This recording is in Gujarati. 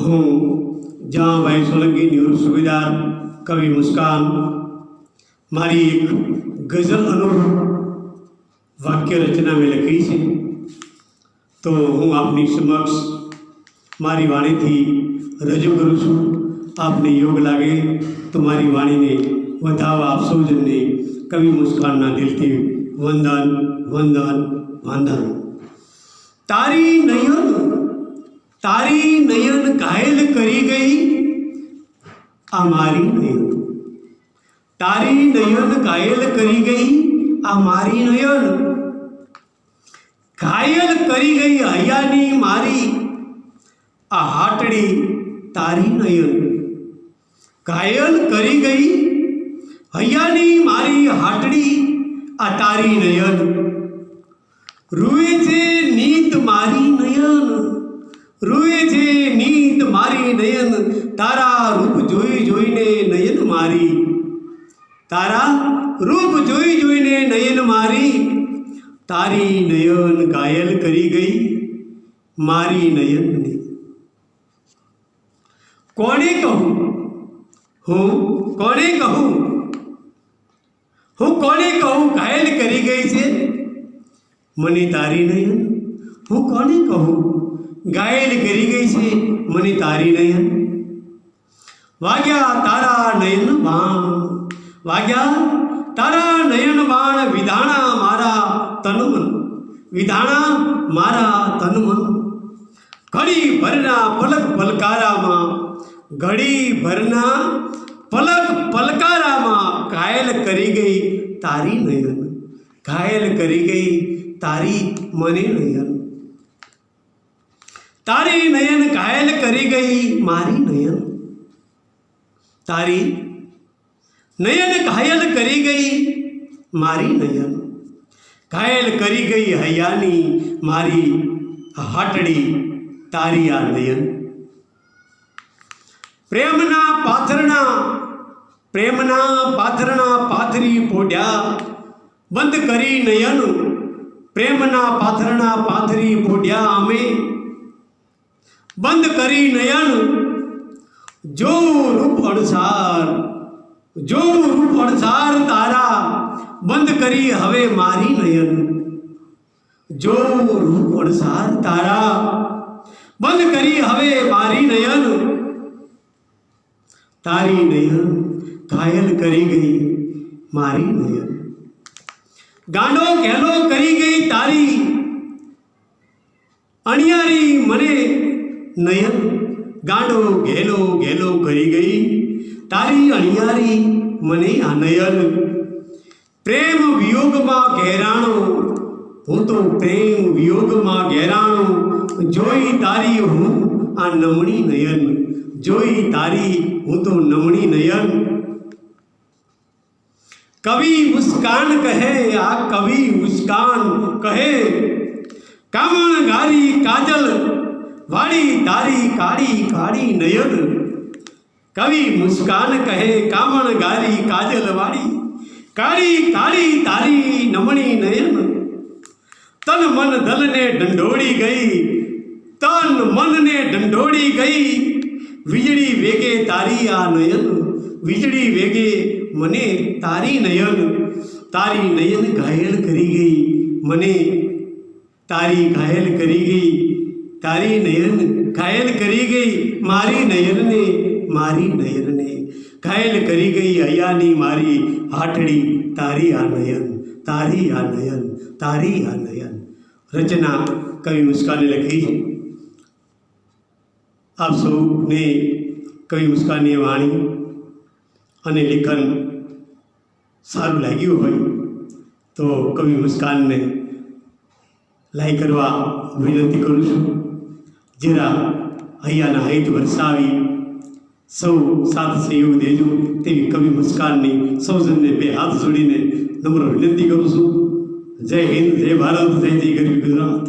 હું જહાભાઈ સોલંકી નિવૃત્ત સુબેદાર કવિ મુસ્કાન, મારી એક ગઝલ અનુરૂપ વાક્ય રચના મેં લખી છે. તો હું આપની સમક્ષ મારી વાણીથી રજૂ કરું છું. આપને યોગ લાગે તો મારી વાણીને વધાવવા આપ સૌજનને કવિ મુસ્કાનના દિલથી વંદન વંદન વંદન. તારી ઘાયલ કરી ગઈ આ મારી નયન. તારી નયન ઘાયલ કરી ગઈ આ મારી નયન. ઘાયલ કરી ગઈ હૈયાની મારી. આ હાટડી તારી નયન. ઘાયલ કરી ગઈ હૈયાની મારી હાટડી આ તારી નયન. રૂએ છે નીત મારી નયન. રૂએ છે મારી નયન, તારા રૂપ જોઈ જોઈને નયન મારી. તારા રૂપ જોઈ જોઈને નયન મારી. તારી નયન ઘાયલ કરી ગઈ, મારી નયનને કોને કહું? હું કોને કહું? હું કોને કહું ઘાયલ કરી ગઈ છે? મને તારી નયન, હું કોને કહું? ઘાયલ કરી ગઈ છે, મને તારી નયન વાગ્યા તારા નયન બાણ. વાગ્યા તારા નયન બાણ, વિધાણા મારા તનમન. વિધાણા મારા તનમન. ઘડી ભરના પલક પલકારામાં, ઘડી ભરના પલક પલકારામાં ઘાયલ કરી ગઈ તારી નયન. ઘાયલ કરી ગઈ તારી મને નયન. તારી નયન ઘાયલ કરી ગઈ મારી નયન? તારી નયન ઘાયલ કરી ગઈ મારી નયન? ઘાયલ કરી ગઈ હૈયાની મારી હાટડી તારી આ નયન? પ્રેમના પાથરણા પ્રેમના પાથરણા પાથરી પોડ્યા બંધ કરી નયન? પ્રેમના પાથરણા પાથરી પોડ્યા અમે? બંધ કરી નયન જો રૂપ અણસાર જો રૂપ અણસાર તારા, બંધ કરી હવે મારી નયન. જો રૂપ અણસાર તારા, બંધ કરી હવે મારી નયન. તારી નયન ઘાયલ કરી ગઈ મારી નયન. ગાંડો ઘેલો કરી ગઈ તારી. અણિયારી મને નયન, ગાંડો ઘેલો ઘેલો કરી ગઈ. તારી અણિયારી મને આ નયન. પ્રેમ વિયોગમાં ઘેરાણો, હું તો પ્રેમ વિયોગમાં ઘેરાણો. જોઈ તારી હું આ નમણી નયન. જોઈ તારી હું તો નમણી નયન. કવિ મુસ્કાન કહે, આ કવિ મુસ્કાન કહે, કામણ ગારી કાજલ વાડી તારી કાળી કાળી નયન. કવિ મુસ્કાન કહે કામણ ગારી કાજલ વાળી. કાળી કાળી તારી નમણી નયન. તન મન દલને ઢંઢોળી ગઈ. તન મનને ઢંઢોળી ગઈ. વીજળી વેગે તારી આ નયન. વીજળી વેગે મને તારી નયન. તારી નયન ઘાયલ કરી ગઈ. મને તારી ઘાયલ કરી ગઈ. તારી નયન ઘાયલ કરી ગઈ મારી નયનને મારી નયનને. ઘાયલ કરી ગઈ અયાની મારી હાટડી તારી આ નયન, તારી આ નયન, તારી આ નયન. રચના કવિ મુસ્કાને લખી છે. આપ સૌને કવિ મુસ્કાનની વાણી અને લેખન સારું લાગ્યું હોય તો કવિ મુસ્કાનને લાઈક કરવા વિનંતી કરું છું. જરા હૈયાના હૈત વરસાવી સૌ સાથ સહયોગ દેજો તેવી કવિ મુસ્કાનની સૌજનને બે હાથ જોડીને નમ્ર વિનંતી કરું છું. જય હિન્દ, જય ભારત, જય જય ગરીબ ગુજરાત.